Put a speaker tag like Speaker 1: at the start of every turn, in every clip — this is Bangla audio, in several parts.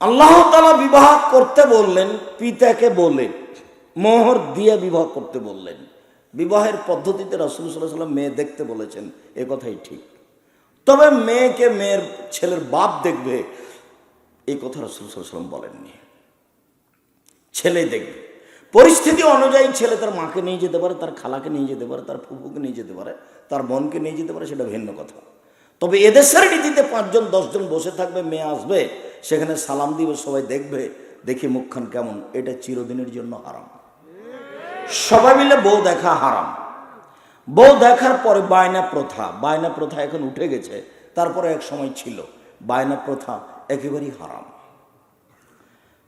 Speaker 1: আল্লাহ তালা বিবাহ করতে বললেন, পিতাকে বলে মোহর দিয়ে বিবাহ করতে বললেন। বিবাহের পদ্ধতিতে রাসুল সাল্লাহ সাল্লাম মেয়ে দেখতে বলেছেন, এ কথাই ঠিক। তবে মেয়েকে মেয়ের ছেলের বাপ দেখবে এই কথা রাসুল সাল্লাম বলেননি। ছেলে দেখবে। পরিস্থিতি অনুযায়ী ছেলে তার মাকে নিয়ে যেতে পারে, তার খালাকে নিয়ে যেতে পারে, তার ফুপুকে নিয়ে যেতে পারে, তার বোনকে নিয়ে যেতে পারে, সেটা ভিন্ন কথা। তবে এদেশের নীতিতে পাঁচজন, দশজন বসে থাকবে, মেয়ে আসবে সেখানে সালাম দিবে, সবাই দেখবে, দেখি মুখখান কেমন। এটা চিরদিনের জন্য হারাম। সবাই মিলে বউ দেখা হারাম। বউ দেখার পরে বায়না প্রথা। বায়না প্রথা এখন উঠে গেছে, তারপরে এক সময় ছিল। বায়না প্রথা একেবারেই হারাম।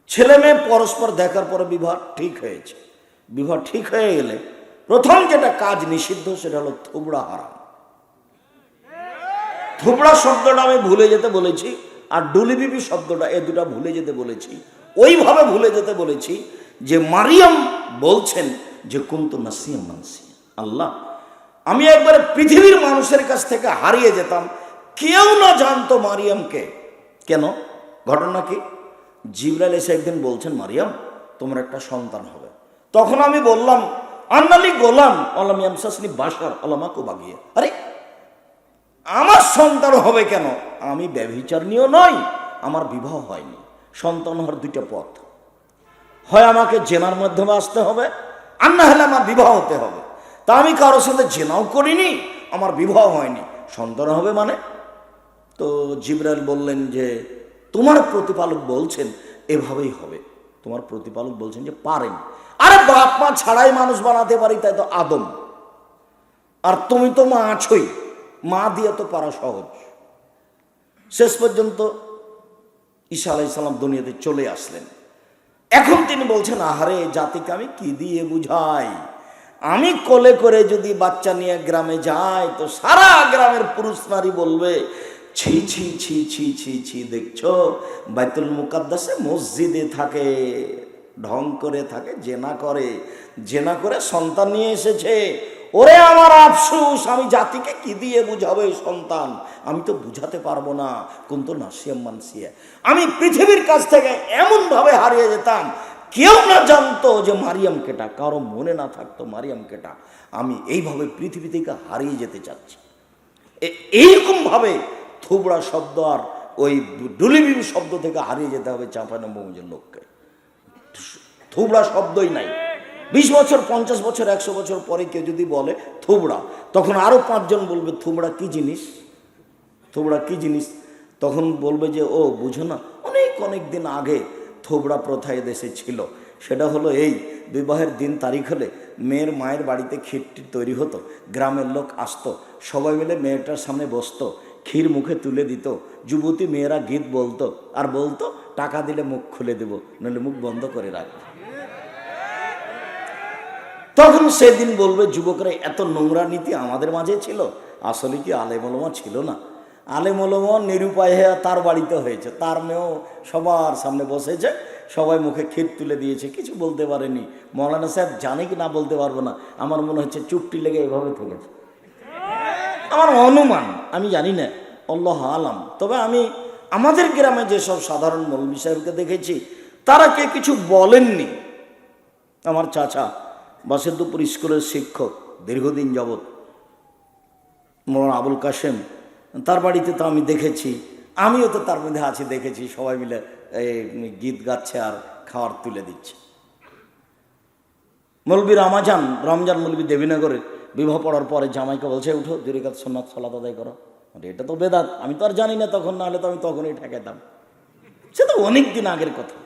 Speaker 1: ছেলে মেয়ে পরস্পর দেখার পরে বিবাহ ঠিক হয়েছে। বিবাহ ঠিক হয়ে গেলে প্রথম যেটা কাজ নিষিদ্ধ, সেটা হলো থুবড়া হারাম। থুবড়া শব্দটা আমি ভুলে যেতে বলেছি। আর ডুলিবিবি শব্দটা এ দুটা ভুলে যেতে বলেছি। ওইভাবে ভুলে যেতে বলেছি যে মারিয়াম বলছেন যে, কুন্তু নাসিয়াম মানসি। আল্লাহ, আমি একবারে পৃথিবীর মানুষের কাছ থেকে হারিয়ে যেতাম। কেউ না জানতো মারিয়ামকে। কেন? ঘটনা কি? জিবরাইল এসে একদিন বলছেন, মারিয়াম, তোমার একটা সন্তান হবে। তখন আমি বললাম, আন্নালি গোলাম, আলাম ইয়ামসাসনি বাসার আলামাকো বাগিয়ে। আরে আমার সন্তান হবে কেন? আমি ব্যভিচার নিয়েও নই, আমার বিবাহ হয়নি। সন্তান হওয়ার দুইটা পথ। হয় আমাকে জেনার মাধ্যমে আসতে হবে, আর না হলে আমার বিবাহ হতে হবে। তা আমি কারোর সাথে জেনাও করিনি, আমার বিবাহ হয়নি। সন্তান হবে মানে? তো জিবরাইল বললেন যে, তোমার প্রতিপালক বলছেন, এভাবেই হবে। তোমার প্রতিপালক বলছেন যে, পারেন। আরে বাপ মা ছাড়াই মানুষ বানাতে পারি, তাই তো আদম। আর তুমি তো মা আছোই। মা দিয়ে তো পারা সহজ। শেষ পর্যন্ত ঈশা আলাইসাল্লাম দুনিয়াতে চলে আসলেন। এখন তিনি বলছেন, আহারে, জাতিকে আমি কি দিয়ে বুঝাই? আমি কোলে করে যদি বাচ্চা নিয়ে গ্রামে যাই, তো সারা গ্রামের পুরুষ নারী বলবে, ছি ছি ছি ছি ছি ছি, দেখছ? বাইতুল মুকাদ্দাসে মসজিদে থাকে, ঢং করে থাকে, জেনা করে। জেনা করে সন্তান নিয়ে এসেছে। ওরে আমার আফসুস, আমি জাতিকে কি দিয়ে বুঝাবো এই সন্তান? আমি তো বুঝাতে পারব না কোন কিন্তু নাসিয়াম মানসিয়া। আমি পৃথিবীর কাছ থেকে এমনভাবে হারিয়ে যেতাম, কেউ না জানতো যে মারিয়াম কেটা, কারও মনে না থাকতো মারিয়াম কেটা। আমি এইভাবে পৃথিবী থেকে হারিয়ে যেতে চাচ্ছি। এইরকমভাবে থুবড়া শব্দ আর ওই ডুলিবিবি শব্দ থেকে হারিয়ে যেতে হবে চাঁপানব্বইয়ের লোককে। থুবড়া শব্দই নাই। বিশ বছর, পঞ্চাশ বছর, একশো বছর পরে কেউ যদি বলে থুবড়া, তখন আরও পাঁচজন বলবে, থুবড়া কি জিনিস? থোবড়া কি জিনিস? তখন বলবে যে, ও, বুঝো না, অনেক অনেক দিন আগে থোবড়া প্রথা দেশে ছিল। সেটা হলো এই, বিবাহের দিন তারিখ হলে মেয়ের মায়ের বাড়িতে ক্ষীরটি তৈরি হতো, গ্রামের লোক আসতো, সবাই মিলে মেয়েটার সামনে বসতো, ক্ষীর মুখে তুলে দিত, যুবতী মেয়েরা গীত বলতো, আর বলতো, টাকা দিলে মুখ খুলে দেবো, নইলে মুখ বন্ধ করে রাখব। তখন সেদিন বলবে, যুবকরা, এত নোংরা নীতি আমাদের মাঝে ছিল। আসলে কি আলেমলমা ছিল না? আলেমলমা নিরুপায় হয়ে তার বাড়িতে হয়েছে। তার মেয়েও সবার সামনে বসেছে। সবাই মুখে ক্ষীর তুলে দিয়েছে। কিছু বলতে পারেনি। মৌলানা সাহেব জানে কি না বলতে পারব না। আমার মনে হচ্ছে চুপটি লেগে এভাবে থেকেছে। আমার অনুমান, আমি জানি না। অল্লাহ আলাম। তবে আমি, আমাদের গ্রামে যেসব সাধারণ মৌলবী সাহেবকে দেখেছি, তারা কে কিছু বলেননি। আমার চাচা বাসেদ্দুপুর স্কুলের শিক্ষক দীর্ঘদিন যাবৎ মোলানা আবুল কাশেম, তার বাড়িতে তো আমি দেখেছি, আমিও তো তার মধ্যে আছি, দেখেছি, সবাই মিলে গীত গাচ্ছে আর খাওয়ার তুলে দিচ্ছে। মৌলবী রামাজান, রমজান মৌলবী দেবীনগরে বিবাহ পড়ার পরে জামাইকে বলছে, উঠো, দুরিকাত সোনাত সলাত আদায় করো। এটা তো বেদাত, আমি তো আর জানি না তখন, না হলে তো আমি তখনই ঠেকাইতাম। সে তো অনেক দিন আগের কথা।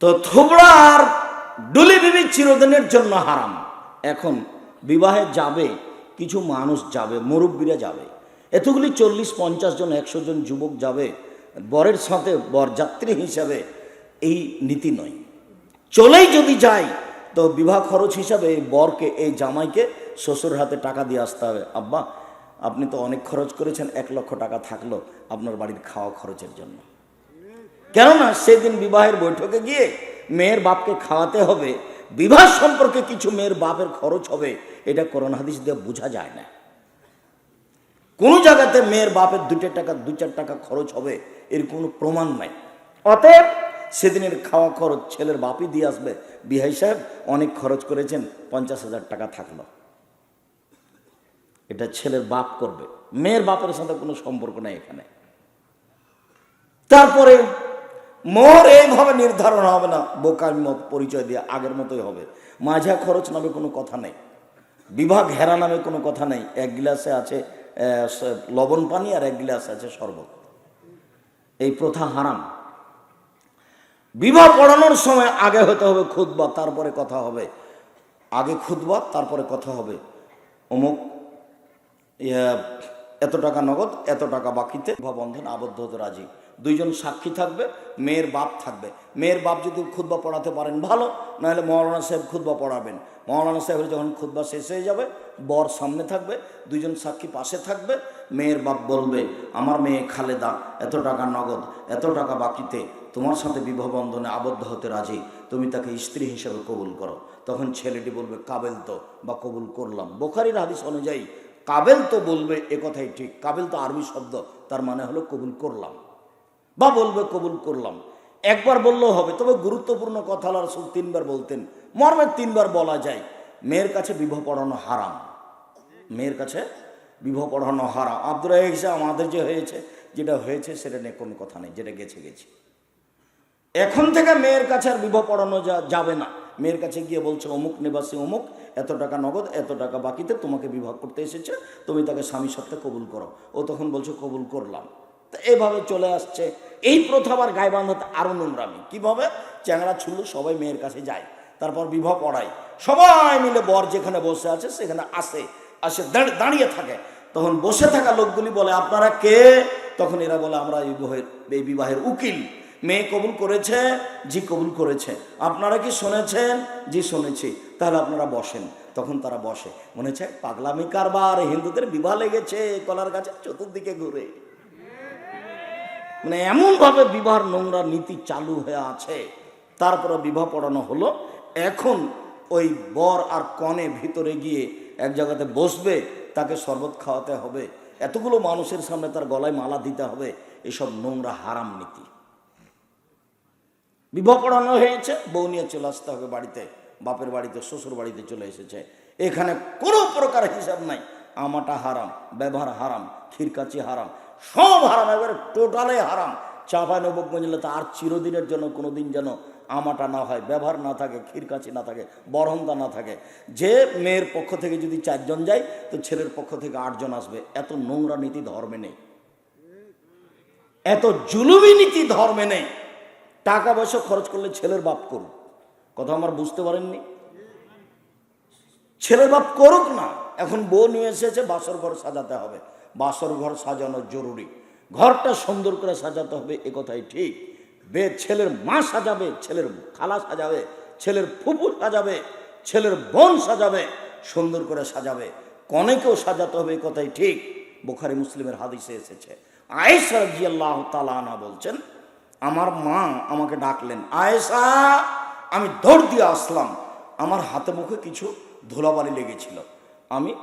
Speaker 1: তো থোবড়া আর ডুলি বিবি চিরদিনের জন্য হারাম। এখন বিবাহে যাবে, কিছু মানুষ যাবে, মুরব্বীরা যাবে। এতগুলি চল্লিশ, পঞ্চাশ জন, একশো জন যুবক যাবে, বরের সাথে বরযাত্রী হিসাবে। এই নীতি নয়। চলেই যদি যায়, তো বিবাহ খরচ হিসাবে এই বরকে, এই জামাইকে শ্বশুর হাতে টাকা দিয়ে আসতে হবে। আব্বা, আপনি তো অনেক খরচ করেছেন, এক লক্ষ টাকা থাকল আপনার বাড়ির খাওয়া খরচের জন্য। কেননা সেদিন বিবাহের বৈঠকে গিয়ে মেয়ের বাপকে খাওয়াতে হবে, বিবাহ সম্পর্কে কিছু মেয়ের বাপের খরচ হবে, এটা করোনা হাদিস দিয়ে বোঝা যায় না। কোনো জায়গাতে মেয়ের বাপের দুটো টাকা, দু চার টাকা খরচ হবে, এর কোনো প্রমাণ নাই। অতএব সেদিনের খাওয়া খরচ ছেলের বাপই দিয়ে আসবে। বিহাই সাহেব অনেক খরচ করেছেন, পঞ্চাশ হাজার টাকা থাকল। এটা ছেলের বাপ করবে। মেয়ের বাপের সাথে কোনো সম্পর্ক নাই এখানে। তারপরে মোহর এইভাবে নির্ধারণ হবে না। বোকার মত পরিচয় দিয়ে আগের মতোই হবে। মাঝা খরচ নামে কোনো কথা নেই। বিভাগ ঘেরা নামে কোনো কথা নেই। এক গিলাসে আছে লবণ পানি আর এক গিলাসে আছে শরবত। এই প্রথা হারাম। বিবাহ পড়ানোর সময় আগে হতে হবে খুদবা তারপরে কথা হবে। আগে খুদবা তারপরে কথা হবে। অমুক এত টাকা নগদ, এত টাকা বাকিতে। বিবাহ বন্ধন আবদ্ধ হতে রাজি। দুইজন সাক্ষী থাকবে, মেয়ের বাপ থাকবে। মেয়ের বাপ যদি খুদবা পড়াতে পারেন, ভালো। নাহলে মৌলানা সাহেব খুদবা পড়াবেন। মৌলানা সাহেবের যখন খুদবা শেষ হয়ে যাবে, বর সামনে থাকবে, দুইজন সাক্ষী পাশে থাকবে, মেয়ের বাপ বলবে, আমার মেয়ে খালেদা, এত টাকা নগদ, এত টাকা বাকিতে, তোমার সাথে বিবাহ বন্ধনে আবদ্ধ হতে রাজি, তুমি তাকে স্ত্রী হিসেবে কবুল করো। তখন ছেলেটি বলবে, কাবেল তো, বা কবুল করলাম। বোখারির হাদিস অনুযায়ী, কাবেল তো বলবে, এ কথাই ঠিক। কাবেল তো আরবি শব্দ, তার মানে হলো কবুল করলাম। বা বলবে, কবুল করলাম। একবার বললেও হবে, তবে গুরুত্বপূর্ণ কথা আল্লাহ রসুল তিনবার বলতেন, মর্মে তিনবার বলা যায়, মেয়ের কাছে বিবাহ পড়ানো হারাম। মেয়ের কাছে বিবাহ পড়ানো হারাম। আব্দুল হিসেবে আমাদের যে হয়েছে, যেটা হয়েছে সেটা নিয়ে কোনো কথা নেই, যেটা গেছে গেছে। এখন থেকে মেয়ের কাছে আর বিবাহ পড়ানো যাবে না। মেয়ের কাছে গিয়ে বলছে, অমুক নিবাসী অমুক, এত টাকা নগদ, এত টাকা বাকিতে তোমাকে বিবাহ করতে এসেছে, তুমি তাকে স্বামী সত্ত্বে কবুল করো। ও তখন বলছে, কবুল করলাম। এভাবে চলে আসছে। এই প্রথা আবার গায়ে বাঁধাতে আরও নোংরামি। কীভাবে? চ্যাংড়া ছুল্লু সবাই মেয়ের কাছে যায়। তারপর বিবাহ পড়ায়। সবাই মিলে বর যেখানে বসে আছে, সেখানে আসে। আসে দাঁড়িয়ে থাকে। তখন বসে থাকা লোকগুলি বলে, আপনারা কে? তখন এরা বলে, আমরা এই বিবাহের এই বিবাহের উকিল। মেয়ে কবুল করেছে জি কবুল করেছে। আপনারা কি শুনেছেন? জি, শুনেছি। তাহলে আপনারা বসেন। তখন তারা বসে। মনে হচ্ছে, পাগলামি কারবার, হিন্দুদের বিবাহ লেগেছে, কলার গাছে চতুর্দিকে ঘুরে। মানে এমনভাবে বিবাহ নোংরা নীতি চালু হয়ে আছে। তারপরে বিবাহ পড়ানো হলো। এখন ওই বর আর কনে ভিতরে গিয়ে এক জায়গাতে বসবে, তাকে শরবত খাওয়াতে হবে। এতগুলো মানুষের সামনে তার গলায় মালা দিতে হবে। এসব নোংরা হারাম নীতি। বিবাহ পড়ানো হয়েছে, বউ নিয়ে চলে আসতে হবে বাড়িতে। বাপের বাড়িতে, শ্বশুর বাড়িতে চলে এসেছে। এখানে কোনো প্রকার হিসাব নাই। আমাটা হারাম, ব্যবহার হারাম, ক্ষীরকাচি হারাম। সব হারাম এবারে টোটালে হারাম। চাপায় নবগঞ্জ তো আর চিরদিনের জন্য কোনো দিন যেন আমাটা না হয়, ব্যবহার না থাকে, ক্ষীরকাচি না থাকে বরহন্দা না থাকে। যে মেয়ের পক্ষ থেকে যদি চারজন যায়, তো ছেলের পক্ষ থেকে আটজন আসবে। এত নোংরা নীতি ধর্মে নেই। এত জুলুমি নীতি ধর্মে নেই। টাকা পয়সা খরচ করলে ছেলের বাপ করুক। কথা আমার বুঝতে পারেননি? ছেলের বাপ করুক না। এখন বউ নিয়ে এসেছে, বাসর ঘর সাজাতে হবে। বাসর ঘর সাজানো জরুরি। ঘরটা সুন্দর করে সাজাতে হবে, এ কথাই ঠিক। বে ছেলের মা সাজাবে, ছেলের খালা সাজাবে, ছেলের ফুপু সাজাবে, ছেলের বোন সাজাবে, সুন্দর করে সাজাবে। কনেকেও সাজাতে হবে, এ কথাই ঠিক। বোখারি মুসলিমের হাদিসে এসেছে। আয়েশা জিয়াল্লাহ তালানা বলছেন, আমার মা আমাকে ডাকলেন, আয়েশা, আমি দৌড় দিয়ে আসলাম। আমার হাতে মুখে কিছু ধুলাবালি লেগেছিল। আমি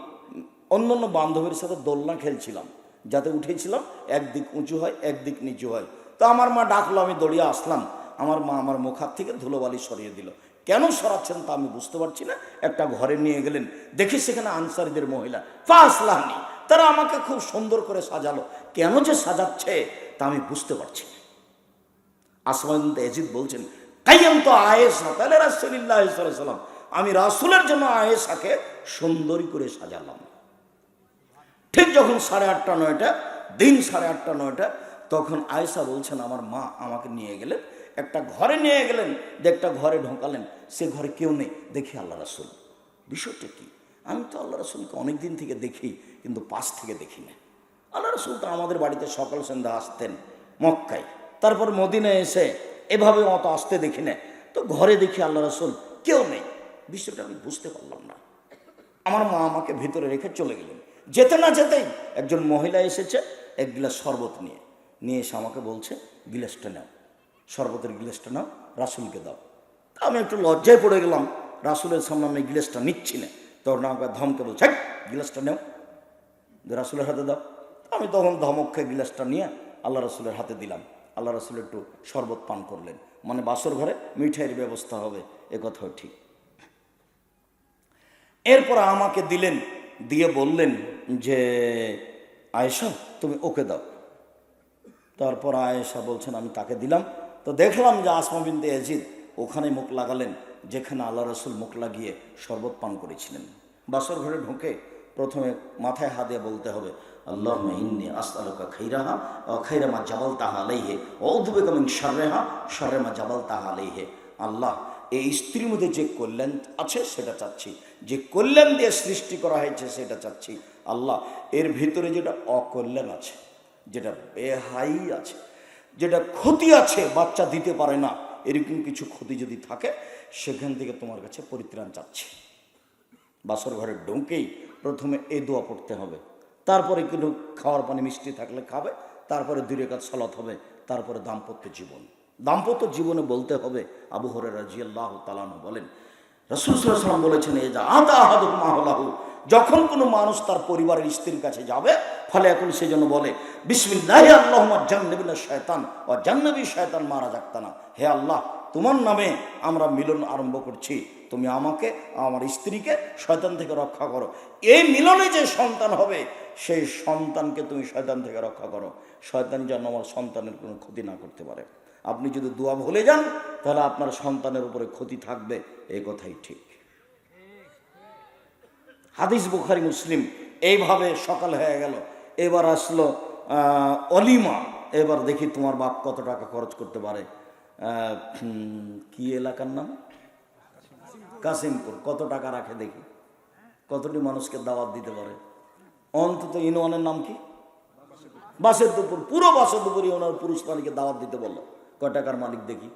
Speaker 1: অন্য অন্য বান্ধবীর সাথে দোলনা খেলছিলাম। যাতে উঠেছিলাম একদিক উঁচু হয় একদিক নিচু হয়। তো আমার মা ডাকলো, আমি দৌড়িয়ে আসলাম। আমার মা আমার মুখার থেকে ধুলোবালি সরিয়ে দিল। কেন সরাচ্ছেন তা আমি বুঝতে পারছি না। একটা ঘরে নিয়ে গেলেন। দেখি সেখানে আনসারিদের মহিলা। ফাসলাহানি তারা আমাকে খুব সুন্দর করে সাজালো। কেন যে সাজাচ্ছে তা আমি বুঝতে পারছি না। আসমান এজিদ বলছেন, কাইয়াম তো আয়েশা, তাহলে রাসুলিল্লাহ সাল্লাম আমি রাসুলের জন্য আয়েশাকে সুন্দরী করে সাজালাম। ঠিক যখন সাড়ে আটটা, নয়টা, দিন সাড়ে আটটা, নয়টা, তখন আয়েশা বলছেন, আমার মা আমাকে নিয়ে গেলেন, একটা ঘরে নিয়ে গেলেন, যে একটা ঘরে ঢোকালেন, সে ঘরে কেউ নেই, দেখি আল্লাহ রাসুল। বিষয়টা কি? আমি তো আল্লাহ রাসুলকে অনেক দিন থেকে দেখি, কিন্তু পাশ থেকে দেখি না। আল্লাহ রসুল তো আমাদের বাড়িতে সকাল সন্ধ্যা আসতেন, মক্কায়। তারপর মদিনায় এসে এভাবে অত আসতে দেখি না। তো ঘরে দেখি আল্লাহ রসুল কেউ নেই। বিষয়টা আমি বুঝতে পারলাম না। আমার মা আমাকে ভিতরে রেখে চলে গেলেন। যেতে না যেতেই একজন মহিলা এসেছে এক গিলাস শরবত নিয়ে। নিয়ে এসে আমাকে বলছে গিলাসটা নাও শরবতের গিলাসটা নাও রাসুলকে দাও। তা আমি একটু লজ্জায় পড়ে গেলাম রাসুলের সামনে আমি গিলাসটা নিচ্ছি না। তখন আমাকে ধমকে বলছে "হ্যাট, গিলাসটা নেও। রাসুলের হাতে দাও। আমি তখন ধমক খেয়ে গিলাসটা নিয়ে আল্লাহ রসুলের হাতে দিলাম। আল্লাহ রসুল একটু শরবত পান করলেন। মানে বাসর ঘরে মিঠাইয়ের ব্যবস্থা হবে এ কথাও ঠিক। এরপর আমাকে দিলেন দিয়ে বললেন যে, আয়েশা, তুমি ওকে দাও। তারপর আয়েশা বলছেন, আমি তাকে দিলাম। তো দেখলাম যে আসমা বিনতে এজিদ ওখানে মুখ লাগালেন, যেখানে আল্লাহ রসুল মুখ লাগিয়ে শরবত পান করেছিলেন। বাসর ঘরে ঢুকে প্রথমে মাথায় হাত দিয়ে বলতে হবে আল্লাহ ইন্নি আসআলুকা খাইরাহা ও খাইরামা জাবাল তাহা আলাইহে ঔধুবেকা মিন শাররেহা শাররেমা জাবাল তাহা আলাইহে। আল্লাহ, এই স্ত্রীর মধ্যে যে কল্যাণ আছে, সেটা চাচ্ছি। যে কল্যাণ দিয়ে সৃষ্টি করা হয়েছে, সেটা চাচ্ছি। আল্লাহ, এর ভিতরে যেটা অকল্যাণ আছে, যেটা বেহাই আছে, যেটা ক্ষতি আছে, বাচ্চা দিতে পারে না, এরকম কিছু ক্ষতি যদি থাকে, সেখান থেকে তোমার কাছে পরিত্রাণ চাচ্ছি। বাসর ঘরে ঢুকেই প্রথমে এ দোয়া পড়তে হবে। তারপরে কিন্তু খাওয়ার পানি মিষ্টি থাকলে খাবে, তারপরে দুই রেখাত সালাত হবে, তারপরে দাম্পত্য জীবন। দাম্পত্য জীবনে বলতে হবে, আবু হরে রাজি আল্লাহ তালান বলেন, রসুল বলেছেন এ যা আদা যখন কোনো মানুষ তার পরিবারের স্ত্রীর কাছে যাবে, ফলে এখন সে জন্য বলে, বিসমিল্লাহ আল্লাহ জান্নবিল্লা শয়তান ও জান্নবী শয়তান মারা যাক্তানা হে আল্লাহ, তোমার নামে আমরা মিলন আরম্ভ করছি। তুমি আমাকে, আমার স্ত্রীকে শয়তান থেকে রক্ষা করো। এই মিলনে যে সন্তান হবে, সেই সন্তানকে তুমি শয়তান থেকে রক্ষা করো। শয়তান যেন আমার সন্তানের কোনো ক্ষতি না করতে পারে। আপনি যদি দোয়া ভুলে যান, তাহলে আপনার সন্তানের উপরে ক্ষতি থাকবে এই কথাই ঠিক। হাদিস বুখারি, মুসলিম। এইভাবে সকাল হয়ে গেল। এবার আসলো অলিমা। এবার দেখি তোমার বাপ কত টাকা খরচ করতে পারে। কি এলাকার নাম? কাসিমপুর কত টাকা রাখে দেখি। কতটি মানুষকে দাওয়াত দিতে পারে? অন্তত ইনওয়ানের নাম কি? বাসের দুপুর পুরো বাসের দুপুরই ওনার পুরুষ মালিককে দাওয়াত দিতে বলল। কয় টাকার মালিক দেখি।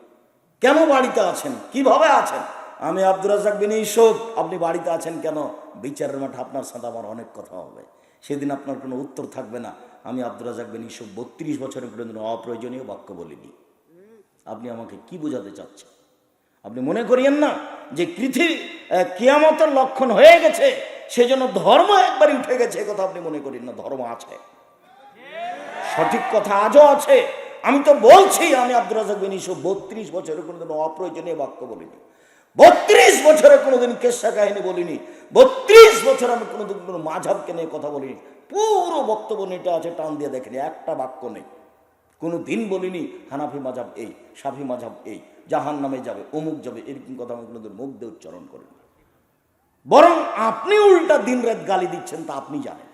Speaker 1: কেন বাড়িতে আছেন? কীভাবে আছেন? আমি আব্দুর রাজাক বিন ইসব আপনি বাড়িতে আছেন কেন? বিচারের মাঠে আপনার সাথে আমার অনেক কথা হবে। সেদিন আপনার কোনো উত্তর থাকবে না। আমি আব্দুর রাজাক বিন ইসব বত্রিশ বছরের পর্যন্ত অপ্রয়োজনীয় বাক্য বলিনি। আপনি আমাকে কি বোঝাতে চাচ্ছেন? আপনি মনে করিয়েন না যে পৃথিবী কিয়ামতের লক্ষণ হয়ে গেছে, সেজন্য ধর্ম একবারই উঠে গেছে কথা আপনি মনে করেন না, ধর্ম আছে। সঠিক কথা আজও আছে। আমি তো বলছি, আমি আব্দুর রাজাক বিন ইসুফ বত্রিশ বছরের কোনোদিন অপ্রয়োজনীয় বাক্য বলিনি। বত্রিশ বছরে কোনোদিন কেসা কাহিনী বলিনি। বত্রিশ বছর আমি কোনোদিন কোনো মাঝাবকে নিয়ে কথা বলিনি। পুরো বক্তব্য নেটা আছে, টান দিয়ে দেখেনি, একটা বাক্য নেই। কোনো দিন বলিনি, হানাফি মাঝাব এই, সাফি মাঝাব এই জাহান নামে যাবে, অমুক যাবে, এরকম কথা আমি কোনোদিন মুখ দিয়ে উচ্চারণ করিনি। বরং আপনি উল্টা দিন রাত গালি দিচ্ছেন তা আপনি জানেন।